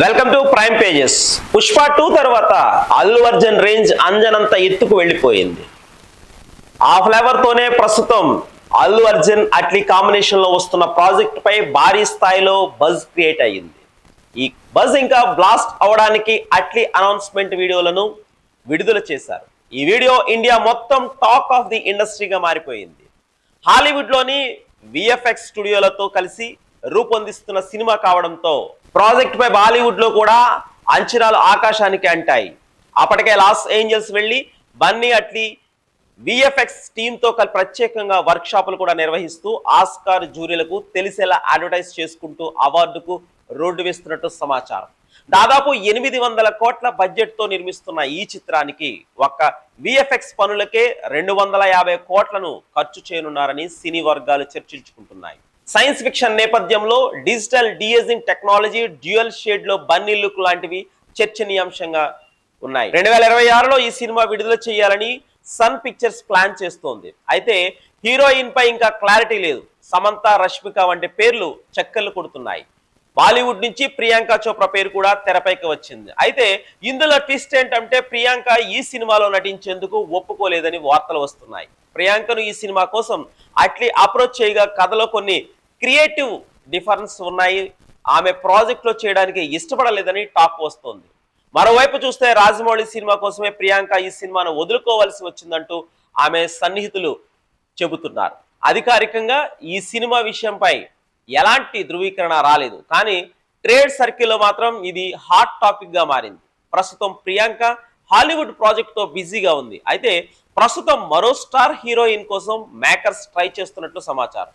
Welcome to Prime Pages Pushpa two తర్వాత Allu Arjun range అంజనంత ఎత్తుకు వెళ్ళిపోయింది. ఆ ఫ్లేవర్తోనే ప్రస్తుతం అల్లు అర్జున్ అట్లీ కాంబినేషన్లో వస్తున్న ప్రాజెక్ట్పై భారీ స్థాయిలో బజ్ క్రియేట్ అయ్యింది. ఈ బజ్ ఇంకా బ్లాస్ట్ అవడానికి అట్లీ అనౌన్స్మెంట్ వీడియోలను విడుదల చేశారు. ఈ వీడియో ఇండియా మొత్తం టాక్ ఆఫ్ ది ఇండస్ట్రీగా మారిపోయింది. హాలీవుడ్లోని విఎఫ్ఎక్స్ స్టూడియోలతో కలిసి రూపొందిస్తున్న సినిమా కావడంతో ప్రాజెక్ట్ పై కూడా అంచనాలు ఆకాశానికి అంటాయి. అప్పటికే లాస్ ఏంజల్స్ వెళ్ళి బన్నీ అట్లీ విఎఫ్ఎక్స్ టీంతో కలిపి ప్రత్యేకంగా వర్క్షాపులు కూడా నిర్వహిస్తూ ఆస్కార్ జూరీలకు తెలిసేలా అడ్వర్టైజ్ చేసుకుంటూ అవార్డుకు రోడ్డు వేస్తున్నట్టు సమాచారం. దాదాపు ఎనిమిది వందల కోట్ల బడ్జెట్తో నిర్మిస్తున్న ఈ చిత్రానికి ఒక్క విఎఫ్ఎక్స్ పనులకే రెండు వందల యాభై కోట్లను ఖర్చు చేయనున్నారని సినీ వర్గాలు చర్చించుకుంటున్నాయి. సైన్స్ ఫిక్షన్ నేపథ్యంలో డిజిటల్ డిఎజింగ్ టెక్నాలజీ డ్యూయల్ షేడ్లో బన్నీ లుక్ లాంటివి చర్చనీయాంశంగా ఉన్నాయి. రెండు వేల ఇరవై ఆరులో ఈ సినిమా విడుదల చేయాలని సన్ పిక్చర్స్ ప్లాన్ చేస్తోంది. అయితే హీరోయిన్ పై ఇంకా క్లారిటీ లేదు. సమంత రష్మిక వంటి పేర్లు చక్కర్లు కొడుతున్నాయి. బాలీవుడ్ నుంచి ప్రియాంక చోప్రా పేరు కూడా తెరపైకి వచ్చింది. అయితే ఇందులో ట్విస్ట్ ఏంటంటే ప్రియాంక ఈ సినిమాలో నటించేందుకు ఒప్పుకోలేదని వార్తలు వస్తున్నాయి. ప్రియాంకను ఈ సినిమా కోసం అట్లీ అప్రోచ్ చేయగా కథలో కొన్ని క్రియేటివ్ డిఫరెన్స్ ఉన్నాయి. ఆమె ప్రాజెక్ట్లో చేయడానికి ఇష్టపడలేదని టాక్ వస్తోంది. మరోవైపు చూస్తే రాజమౌళి సినిమా కోసమే ప్రియాంక ఈ సినిమాను వదులుకోవాల్సి వచ్చిందంటూ ఆమె సన్నిహితులు చెబుతున్నారు. అధికారికంగా ఈ సినిమా విషయంపై ఎలాంటి ధృవీకరణ రాలేదు. కానీ ట్రేడ్ సర్కిల్లో మాత్రం ఇది హాట్ టాపిక్గా మారింది. ప్రస్తుతం ప్రియాంక హాలీవుడ్ ప్రాజెక్ట్తో బిజీగా ఉంది. అయితే ప్రస్తుతం మరో స్టార్ హీరోయిన్ కోసం మేకర్స్ ట్రై చేస్తున్నట్లు సమాచారం.